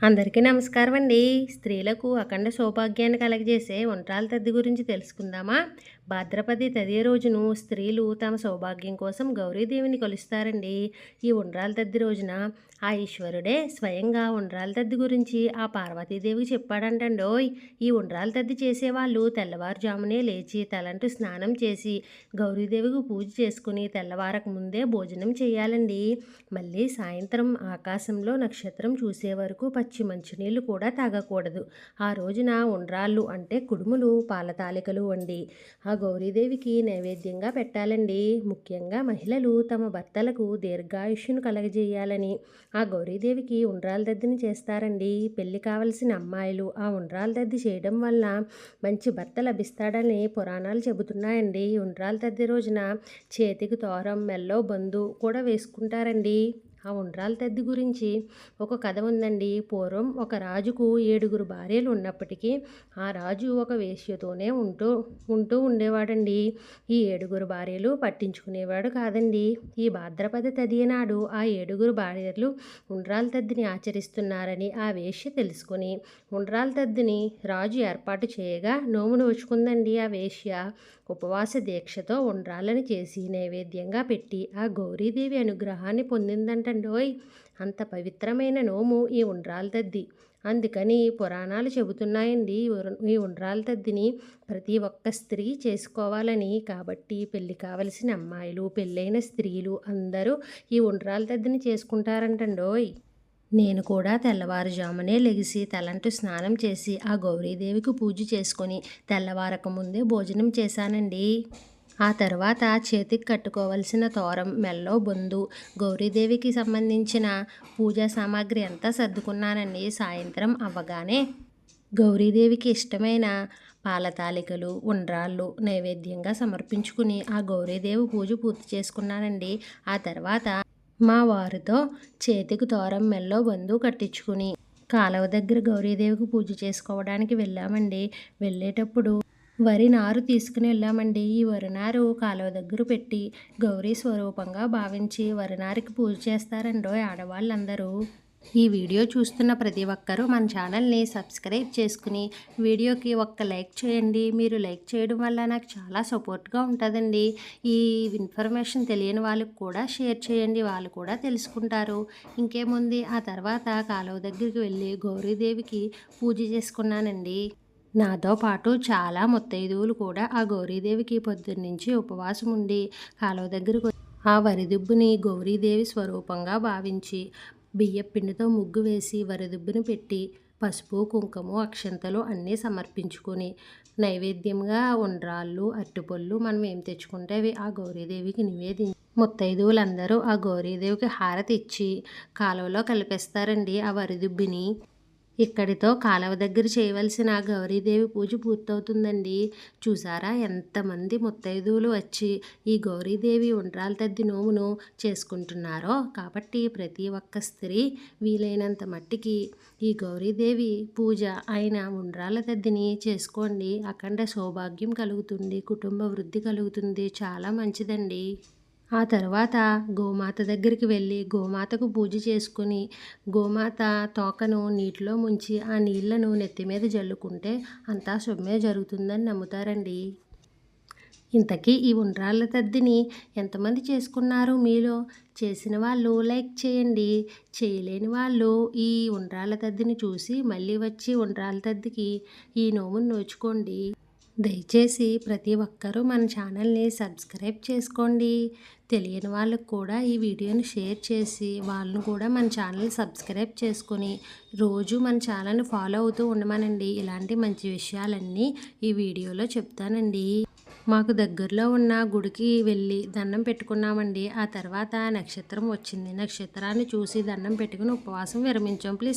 అందరికీ నమస్కారం అండి స్త్రీలకు అఖండ సౌభాగ్యాన్ని కలగజేసే ఒంట్రాల తద్ది గురించి తెలుసుకుందామా? భాద్రపది తదే రోజును స్త్రీలు తమ సౌభాగ్యం కోసం గౌరీదేవిని కొలుస్తారండి. ఈ ఉండ్రాల తద్ది రోజున ఆ ఈశ్వరుడే స్వయంగా ఉండ్రాల తద్ది గురించి ఆ పార్వతీదేవికి చెప్పాడంటండోయ్. ఈ ఉండ్రాల తద్ది చేసేవాళ్ళు తెల్లవారుజామునే లేచి తలంటూ స్నానం చేసి గౌరీదేవికి పూజ చేసుకుని తెల్లవారక ముందే భోజనం చేయాలండి. మళ్ళీ సాయంత్రం ఆకాశంలో నక్షత్రం చూసే వరకు పచ్చి మంచినీళ్ళు కూడా తాగకూడదు. ఆ రోజున ఉండ్రాళ్ళు అంటే కుడుములు పాలతాలికలు వండి ఆ గౌరీదేవికి నైవేద్యంగా పెట్టాలండి. ముఖ్యంగా మహిళలు తమ భర్తలకు దీర్ఘాయుష్యును కలగజేయాలని. ఆ గౌరీదేవికి ఉండ్రాల దద్దిని చేస్తారండి. పెళ్ళి కావలసిన అమ్మాయిలు ఆ ఉండ్రాల దద్ది చేయడం వల్ల మంచి భర్త లభిస్తాడని పురాణాలు చెబుతున్నాయండి. ఉండ్రాల దద్ది రోజున చేతికి తోరం మెల్లో బంధు కూడా వేసుకుంటారండి. ఆ ఉండ్రాల తద్ది గురించి ఒక కథ ఉందండి. పూర్వం ఒక రాజుకు ఏడుగురు భార్యలు ఉన్నప్పటికీ ఆ రాజు ఒక వేశ్యతోనే ఉంటూ ఉంటూ ఉండేవాడండి. ఈ ఏడుగురు భార్యలు పట్టించుకునేవాడు కాదండి. ఈ భాద్రపద తదియనాడు ఆ ఏడుగురు భార్యలు ఉండ్రాల తద్దిని ఆచరిస్తున్నారని ఆ వేశ్య తెలుసుకుని ఉండ్రాల తద్దిని రాజు ఏర్పాటు చేయగా నోము నోచుకుందండి ఆ వేశ్య. ఉపవాస దీక్షతో ఉండ్రాలని చేసి నైవేద్యంగా పెట్టి ఆ గౌరీదేవి అనుగ్రహాన్ని పొందిందంట పొందిందంటండోయ్ అంత పవిత్రమైన నోము ఈ ఉండ్రాల తద్ది అందుకని పురాణాలు చెబుతున్నాయండి. ఈ ఉండ్రాల తద్దిని ప్రతి ఒక్క స్త్రీ చేసుకోవాలని. కాబట్టి పెళ్ళి కావలసిన అమ్మాయిలు పెళ్ళైన స్త్రీలు అందరూ ఈ ఉండ్రాల తద్దిని చేసుకుంటారంటండోయ్. నేను కూడా తెల్లవారుజామునే లెగిసి తలంటూ స్నానం చేసి ఆ గౌరీదేవికి పూజ చేసుకొని తెల్లవారక ముందే భోజనం చేశానండి. ఆ తర్వాత చేతికి కట్టుకోవలసిన తోరం మెల్లో బొందు గౌరీదేవికి సంబంధించిన పూజా సామాగ్రి అంతా సర్దుకున్నానండి. సాయంత్రం అవ్వగానే గౌరీదేవికి ఇష్టమైన పాలతాలికలు ఉండ్రాళ్ళు నైవేద్యంగా సమర్పించుకుని ఆ గౌరీదేవి పూజ పూర్తి చేసుకున్నానండి. ఆ తర్వాత మా వారితో చేతికి తోరం మెల్లో బంధువు కట్టించుకుని కాలువ దగ్గర గౌరీదేవికి పూజ చేసుకోవడానికి వెళ్ళామండి. వెళ్ళేటప్పుడు వరి నారు తీసుకుని వెళ్ళామండి. ఈ వరి నారు కాలువ దగ్గర పెట్టి గౌరీ స్వరూపంగా భావించి వరి నారికి పూజ చేస్తారండో ఆడవాళ్ళందరూ. ఈ వీడియో చూస్తున్న ప్రతి ఒక్కరూ మన ఛానల్ని సబ్స్క్రైబ్ చేసుకుని వీడియోకి ఒక్క లైక్ చేయండి. మీరు లైక్ చేయడం వల్ల నాకు చాలా సపోర్ట్గా ఉంటుందండి. ఈ ఇన్ఫర్మేషన్ తెలియని వాళ్ళకి కూడా షేర్ చేయండి. వాళ్ళు కూడా తెలుసుకుంటారు. ఇంకేముంది? ఆ తర్వాత కాలువ దగ్గరికి వెళ్ళి గౌరీదేవికి పూజ చేసుకున్నానండి. నాతో పాటు చాలా ముత్తైదువులు కూడా ఆ గౌరీదేవికి పొద్దున్నుంచి ఉపవాసం ఉండి కాలువ దగ్గరకు ఆ వరిదుబ్బుని గౌరీదేవి స్వరూపంగా భావించి బియ్యపిండితో ముగ్గు వేసి వరిదుబ్బుని పెట్టి పసుపు కుంకుమ అక్షంతలు అన్నీ సమర్పించుకొని నైవేద్యంగా ఉండ్రాళ్ళు అరటిపళ్ళు మనం ఏం తెచ్చుకుంటే అవి ఆ గౌరీదేవికి నివేదించి ముత్తైదువులందరూ ఆ గౌరీదేవికి హారతి ఇచ్చి కాలువలో కలిపేస్తారండి ఆ వరిదుబ్బిని. ఇక్కడితో కాలువ దగ్గర చేయవలసిన గౌరీదేవి పూజ పూర్తవుతుందండి. చూసారా? ఎంతమంది ముత్తైదువులు వచ్చి ఈ గౌరీదేవి ఉండ్రాల తద్ది నోమును చేసుకుంటున్నారో. కాబట్టి ప్రతి ఒక్క స్త్రీ వీలైనంత మట్టికి ఈ గౌరీదేవి పూజ అయిన ఉండ్రాల తద్దిని చేసుకోండి. అఖండ సౌభాగ్యం కలుగుతుంది. కుటుంబ వృద్ధి కలుగుతుంది. చాలా మంచిదండి. ఆ తర్వాత గోమాత దగ్గరికి వెళ్ళి గోమాతకు పూజ చేసుకుని గోమాత తోకను నీటిలో ముంచి ఆ నీళ్ళను నెత్తి మీద జల్లుకుంటే అంతా శుభమే జరుగుతుందని నమ్ముతారండి. ఇంతకీ ఈ ఉండ్రాళ్ళ తద్దిని ఎంతమంది చేసుకున్నారు మీలో? చేసిన వాళ్ళు లైక్ చేయండి. చేయలేని వాళ్ళు ఈ ఉండ్రాళ్ళ తద్దిని చూసి మళ్ళీ వచ్చి ఉండ్రాళ్ళ తద్దికి ఈ నోమును నోచుకోండి. దయచేసి ప్రతి ఒక్కరూ మన ఛానల్ని సబ్స్క్రైబ్ చేసుకోండి. తెలియని వాళ్ళకు కూడా ఈ వీడియోని షేర్ చేసి వాళ్ళను కూడా మన ఛానల్ సబ్స్క్రైబ్ చేసుకొని రోజు మన ఛానల్ని ఫాలో అవుతూ ఉండమనండి. ఇలాంటి మంచి విషయాలన్నీ ఈ వీడియోలో చెప్తానండి. మాకు దగ్గరలో ఉన్న గుడికి వెళ్ళి దండం పెట్టుకున్నామండి. ఆ తర్వాత నక్షత్రం వచ్చింది. నక్షత్రాన్ని చూసి దండం పెట్టుకుని ఉపవాసం విరమించాం. ప్లీజ్